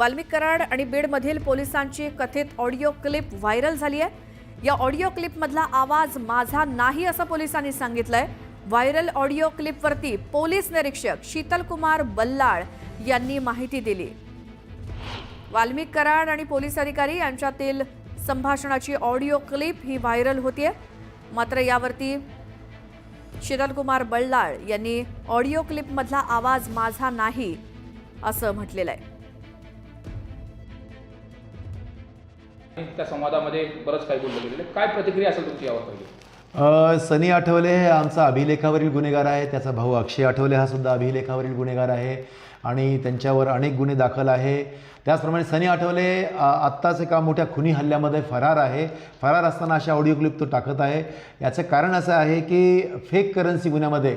वाल्मिक कराड आणि बीडमधील पोलिसांची कथित ऑडिओ क्लिप व्हायरल झाली आहे. या ऑडिओ क्लिपमधला आवाज माझा नाही असं पोलिसांनी सांगितलंय. व्हायरल ऑडिओ क्लिपवरती पोलीस निरीक्षक शीतलकुमार बल्लाळ यांनी माहिती दिली. वाल्मिक कराड आणि पोलीस अधिकारी यांच्यातील संभाषणाची ऑडिओ क्लिप ही व्हायरल होतीये. मात्र यावरती शीतलकुमार बल्लाळ यांनी ऑडिओ क्लिपमधला आवाज माझा नाही असं म्हटलेलं आहे. त्या संवादामध्ये बरंच काही बोललं गेलेलं काय प्रतिक्रिया असेल तुमची यावर पहिली? सनी आठवले हे आमचा अभिलेखावरील गुन्हेगार आहे. त्याचा भाऊ अक्षय आठवले हा सुद्धा अभिलेखावरील गुन्हेगार आहे. आणि त्यांच्यावर अनेक गुन्हे दाखल आहे. त्याचप्रमाणे सनी आठवले आत्ताच एका मोठ्या खुनी हल्ल्यामध्ये फरार आहे. फरार असताना अशा ऑडिओ क्लिप तो टाकत आहे. याचं कारण असं आहे की फेक करन्सी गुन्ह्यामध्ये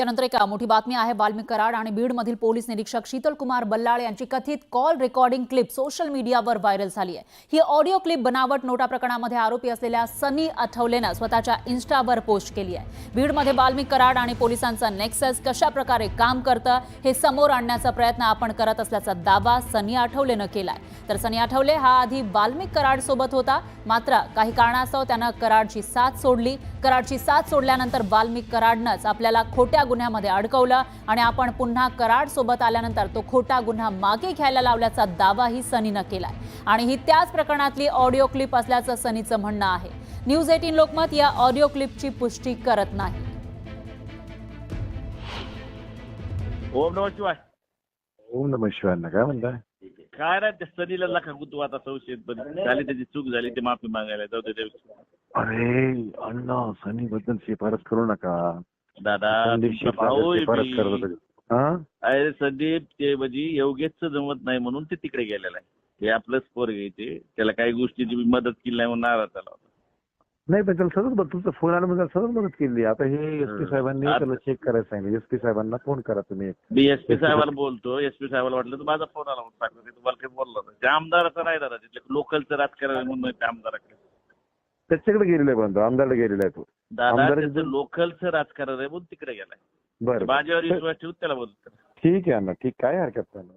यानंतर एक मोठी बातमी आहे वाल्मिक कराड आणि बीडमधील पोलीस निरीक्षक शीतल कुमार बल्लाळ यांची कथित कॉल रेकॉर्डिंग क्लिप सोशल मीडियावर व्हायरल झाली आहे. ही ऑडिओ क्लिप बनावट नोटा प्रकरणामध्ये आरोपी असलेल्या सनी आठवलेनं स्वतःच्या इन्स्टावर पोस्ट केली आहे. बीडमध्ये वाल्मिक कराड आणि पोलिसांचं नेक्सस कशा प्रकारे काम करतं हे समोर आणण्याचा प्रयत्न आपण करत असल्याचा दावा सनी आठवलेनं केलाय. तर सनी आठवले हा आधी वाल्मिक कराड सोबत होता. मात्र काही कारणास्तव त्यानं कराडची साथ सोडली. कराडची साथ सोडल्यानंतर वाल्मिक कराडनंच आपल्याला खोट्या गुन्ह्यामध्ये अडकवलं आणि आपण पुन्हा कराड सोबत आल्यानंतर तो खोटा गुन्हा मागे घ्यायला लावल्याचा दावाही सनीनं केलाय. आणि ही त्याच प्रकरणातली ऑडिओ क्लिप असल्याचं सनीचं म्हणणं आहे. न्यूज एटीन लोकमत या ऑडिओ क्लिपची पुष्टी करत नाही. ओम नम शिवाय. ओम नम शिवांना काय म्हणताय? काय रे त्या सनीला लखा गुंतू आता संशयित पण झाली त्याची चूक झाली ते माफी मागायला जाऊ दे. अरे अण्णा सनी बद्दल शिफारस करू नका. दादा तुमचा भाऊ शिफारस आहे शिफारस करत मी. होते. हा? अरे संदीप ते म्हणजे योगेशचं जमत नाही म्हणून ते तिकडे गेलेला आहे. ते आपलंच पोर घ्यायचे. त्याला काही गोष्टीची मी मदत केली नाही म्हणून नाराज झाला होता. नाही पण त्याला सतत बघ- तुमचा फोन आला म्हणजे त्याला सतत मदत केली. आता हे एस पी हं. साहेबांनी आता- त्याला चेक करायला सांगितलं. एस पी साहेबांना फोन करा तुम्ही. मी एस पी साहेबाला बोलतो. एस पी साहेबाला वाटलं तर माझा फोन आला म्हणून सांगतो. ते तुम्हाला काही बोललो होतं. त्या आमदाराचं नाही दादा. तिथले लोकलचं राजकारण आहे म्हणून आमदाराकडे. त्याच्याकडे गेलेला आहे बंधू आमदारला गेलेला आहे तो दादा त्याचं लोकलचं राजकारण आहे म्हणून तिकडे गेलाय. बरं माझ्यावर विश्वास ठेवून त्याला बोलतो. ठीक आहे अण्णा ठीक काय हरकत नाही.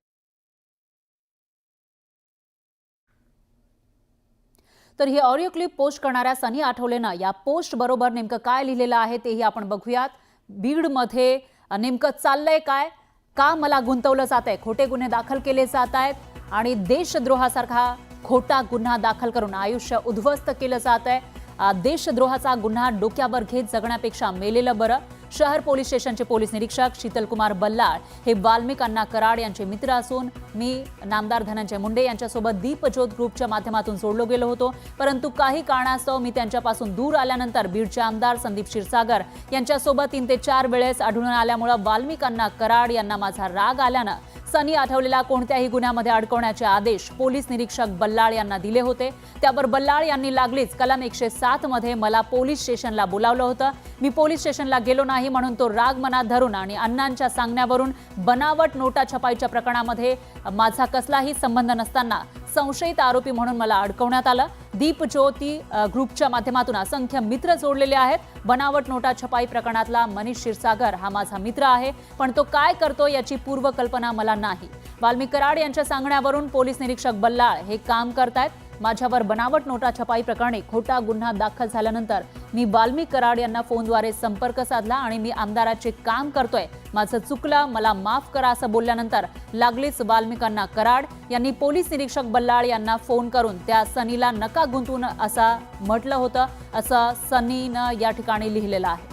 तर ही ऑडिओ क्लिप पोस्ट करणाऱ्या सनी आठवलेनं या पोस्ट बरोबर नेमकं काय लिहिलेलं आहे तेही आपण बघूयात. बीडमध्ये नेमकं चाललंय काय? का मला गुंतवलं जात आहे खोटे गुन्हे दाखल केले जात आहेत आणि देशद्रोहासारखा खोटा गुन्हा दाखल करून आयुष्य उद्ध्वस्त केलं जात आहे. देशद्रोहाचा गुन्हा डोक्यावर घेत जगण्यापेक्षा मेलेलं बरं. शहर पोलीस स्टेशनचे पोलीस निरीक्षक शीतलकुमार बल्लाळ हे वाल्मिकांना कराड यांचे मित्र असून मी नामदार धनंजय मुंडे यांच्यासोबत दीपज्योत ग्रुपच्या माध्यमातून जोडलो गेलो होतो. परंतु काही कारणास्तव मी त्यांच्यापासून दूर आल्यानंतर बीडचे आमदार संदीप क्षीरसागर यांच्यासोबत तीन ते चार वेळेस आढळून आल्यामुळं वाल्मिकांना कराड यांना माझा राग आल्यानं सनी आठवलेला कोणत्याही गुन्ह्यामध्ये अडकवण्याचे आदेश पोलीस निरीक्षक बल्लाळ यांना दिले होते. त्यावर बल्लाळ यांनी लागलीच कलम एकशे सातमध्ये मला पोलीस स्टेशनला बोलावलं होतं. मी पोलीस स्टेशनला गेलो नाही म्हणून तो राग मनात धरून आणि अण्णांच्या सांगण्यावरून बनावट नोटा छपाईच्या प्रकरणामध्ये माझा कसलाही संबंध नसताना संशयित आरोपी म्हणून मला अडकवण्यात आलं. दीपज्योती ग्रुपच्या माध्यमातून असंख्य मित्र जोडलेले आहेत. बनावट नोटा छपाई प्रकरणातला मनीष क्षीरसागर हा माझा मित्र आहे पण तो काय करतो याची पूर्वकल्पना मला नाही. वाल्मिक कराड यांच्या सांगण्यावरून पोलीस निरीक्षक बल्लाळ हे काम करतायत. माझ्यावर बनावट नोटा छपाई प्रकरणी खोटा गुन्हा दाखल झाल्यानंतर मी वाल्मिक कराड यांना फोनद्वारे संपर्क साधला आणि मी आमदाराचे काम करतोय. माझं चुकलं मला माफ करा असं बोलल्यानंतर लागलीच वाल्मिकांना कराड यांनी पोलीस निरीक्षक बल्लाळ यांना फोन करून त्या सनीला नका गुंतवून असं म्हटलं होतं असं सनीनं या ठिकाणी लिहिलेलं आहे.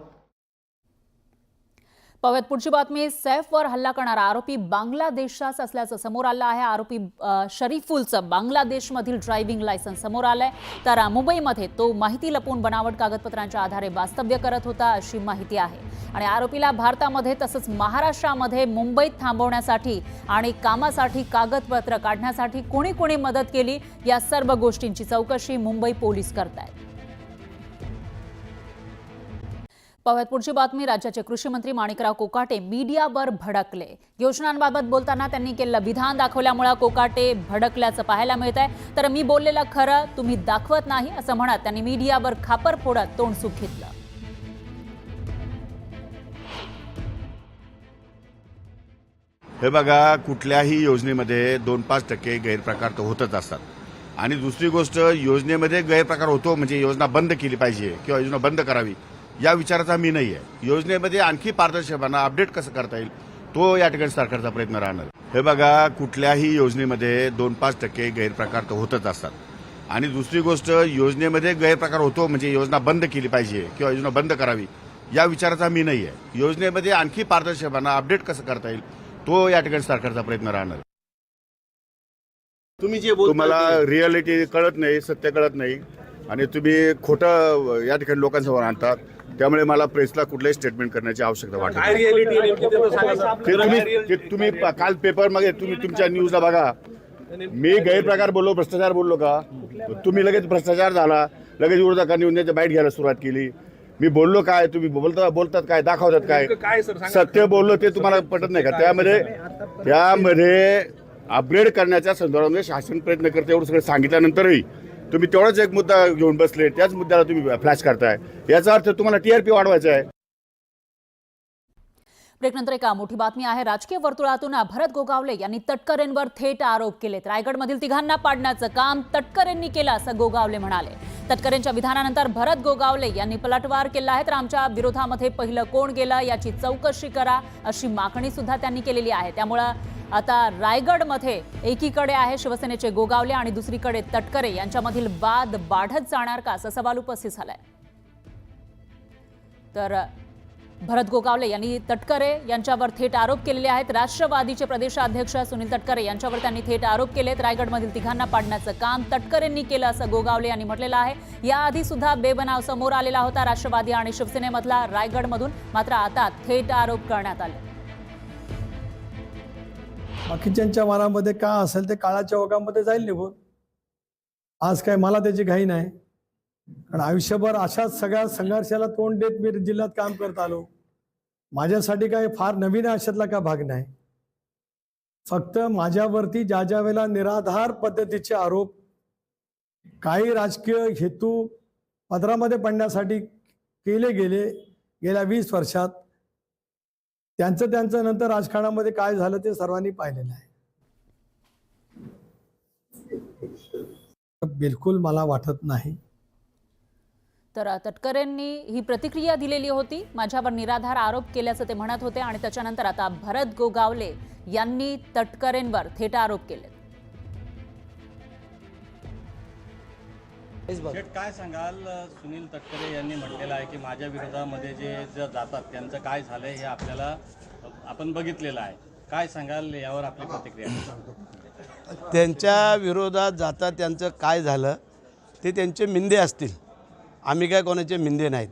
पाहूयात पुढची बातमी सैफवर हल्ला करणारा आरोपी बांगलादेशचाच असल्याचं समोर आलं आहे. आरोपी शरीफुलचं बांगलादेशमधील ड्रायव्हिंग लायसन्स समोर आलं आहे तर मुंबईमध्ये तो माहिती लपवून बनावट कागदपत्रांच्या आधारे वास्तव्य करत होता अशी माहिती आहे. आणि आरोपीला भारतामध्ये तसंच महाराष्ट्रामध्ये मुंबईत थांबवण्यासाठी आणि कामासाठी कागदपत्र काढण्यासाठी कोणी कोणी मदत केली या सर्व गोष्टींची चौकशी मुंबई पोलीस करत आहेत पाहूयात पुढची बातमी राज्याचे कृषी मंत्री माणिकराव कोकाटे मीडियावर भडकले. योजनांबाबत बोलताना त्यांनी केलेलं विधान दाखवल्यामुळे कोकाटे भडकल्याचं पाहायला मिळत आहे तर मी बोललेलं खरं तुम्ही दाखवत नाही असं म्हणत त्यांनी मीडियावर खापर फोडत तोंड सुख घेतलं. हे बघा कुठल्याही योजनेमध्ये दोन पाच टक्के गैरप्रकार तर होतच असतात. आणि दुसरी गोष्ट योजनेमध्ये गैरप्रकार होतो म्हणजे योजना बंद केली पाहिजे किंवा योजना बंद करावी. या विचाराचा मी नाही आहे योजनेमध्ये आणखी पारदर्शकपणा अपडेट कसं करता येईल तो या ठिकाणी सरकारचा प्रयत्न राहणार. हे बघा कुठल्याही योजनेमध्ये दोन पाच टक्के गैरप्रकार तर होतच असतात. आणि दुसरी गोष्ट योजनेमध्ये गैरप्रकार होतो म्हणजे योजना बंद केली पाहिजे किंवा योजना बंद करावी या विचाराचा मी नाही आहे योजनेमध्ये आणखी पारदर्शकपणा अपडेट कसं करता येईल तो या ठिकाणी सरकारचा प्रयत्न राहणार. तुम्ही जे तुम्हाला रियालिटी कळत नाही सत्य कळत नाही. आणि तुम्ही खोटं या ठिकाणी लोकांसमोर आणतात. त्यामुळे मला प्रेसला कुठलंही स्टेटमेंट करण्याची आवश्यकता वाटत काय नेमकी ते तर सांगा सर. ते तुम्ही ते तुम्ही प- काल पेपरमध्ये तुम्ही तुमच्या न्यूजला बघा. मी गैरप्रकार बोललो भ्रष्टाचार बोललो का? तुम्ही लगेच भ्रष्टाचार झाला लगेच विरोधकांनी उन्हाच्या बाईट घ्यायला सुरुवात केली. मी बोललो काय तुम्ही बोलता बोलतात काय दाखवतात काय? काय सर सांगा सत्य बोललो ते तुम्हाला पटत नाही का? त्यामध्ये त्यामध्ये अपग्रेड करण्याच्या संदर्भामध्ये शासन प्रयत्न करते एवढं सगळं सांगितल्यानंतरही तुम्ही तेवढाच एक मुद्दा घेऊन बसले त्याच मुद्द्याला तुम्ही फ्लॅश करताय. याचा अर्थ तुम्हाला टीआरपी वाढवायचा आहे. ब्रेकनंतर एक मोठी बातमी आहे. राजकीय वर्तुळातून भरत गोगावले यांनी तटकरेंवर थेट आरोप केलेत. रायगडमधील तिघांना पाडण्याचं काम तटकरेंनी केलं असं गोगावले म्हणाले. तटकरेंच्या विधानानंतर भरत गोगावले यांनी पलटवार केला आहे. तर आमच्या विरोधामध्ये पहिलं कोण गेलं याची चौकशी करा अशी मागणी सुद्धा त्यांनी केलेली आहे. त्यामुळं आता रायगडमध्ये एकीकडे आहे शिवसेनेचे गोगावले आणि दुसरीकडे तटकरे. यांच्यामधील वाद वाढत जाणार का? असा सवाल उपस्थित झालाय. तर भरत गोगावले यांनी तटकरे यांच्यावर थेट आरोप केलेले आहेत. राष्ट्रवादीचे प्रदेशाध्यक्ष सुनील तटकरे यांच्यावर त्यांनी थेट आरोप केलेत. रायगडमधील तिघांना पाडण्याचं काम तटकरेंनी केलं असं गोगावले यांनी म्हटलेलं आहे. याआधी सुद्धा बेबनाव समोर आलेला होता राष्ट्रवादी आणि शिवसेनेमधला रायगडमधून. मात्र आता थेट आरोप करण्यात आले. बाकीच्यांच्या मनामध्ये का असेल ते काळाच्या ओघामध्ये जाईल निघून. आज काय मला त्याची घाई नाही. कारण आयुष्यभर अशाच सगळ्या संघर्षाला तोंड देत मी जिल्ह्यात काम करत आलो. माझ्यासाठी काय फार नवीन आयुष्यातला का भाग नाही. फक्त माझ्यावरती ज्या ज्या वेळेला निराधार पद्धतीचे आरोप काही राजकीय हेतू पदरामध्ये पडण्यासाठी केले गेले गेल्या वीस वर्षात. त्यांचं त्यांचं नंतर राजकारणामध्ये काय झालं ते सर्वांनी पाहिलेलं आहे. बिलकुल मला वाटत नाही. तर तटकरेंनी ही प्रतिक्रिया दिलेली होती. माझ्यावर निराधार आरोप केल्याचं ते म्हणत होते आणि त्याच्यानंतर आता भरत गोगावले यांनी तटकरेंवर थेट आरोप केले शेठ काय सांगाल सुनील तटकरे यांनी म्हटलेलं आहे की माझ्या विरोधामध्ये जे जे जातात त्यांचं काय झालं हे आपल्याला आपण बघितलेलं आहे. काय सांगाल यावर आपली प्रतिक्रिया? त्यांच्या विरोधात जाता त्यांचं काय झालं ते त्यांचे मिंदे असतील. आम्ही काय कोणाचे मिंदे नाहीत.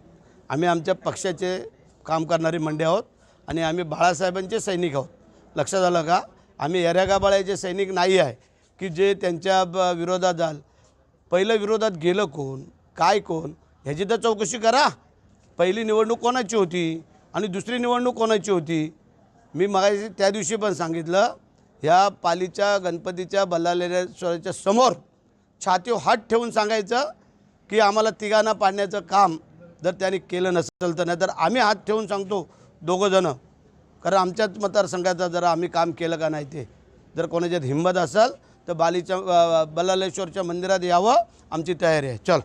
आम्ही आमच्या पक्षाचे काम करणारे मंडे आहोत आणि आम्ही बाळासाहेबांचे सैनिक आहोत. लक्षात आलं का? आम्ही येऱ्यागाबाळ्याचे सैनिक नाही आहे की जे त्यांच्या ब- विरोधात जाल. पहिलं विरोधात गेलं कोण? काय कोण? ह्याची तर चौकशी करा. पहिली निवडणूक कोणाची होती? आणि दुसरी निवडणूक कोणाची होती? मी मगाशी त्या दिवशी पण सांगितलं ह्या पालीच्या गणपतीच्या बल्लालेश्वराच्या समोर छातीव हात ठेवून सांगायचं की आम्हाला तिघांना पाडण्याचं काम जर त्यांनी केलं नसेल तर नाही तर आम्ही हात ठेवून सांगतो दोघंजणं कारण आमच्याच मतदारसंघाचं जरा आम्ही काम केलं का नाही ते? जर कोणाच्यात हिंमत असेल तर बालीच्या बल्लालेश्वरच्या मंदिरात यावं. आमची तयारी आहे. चल.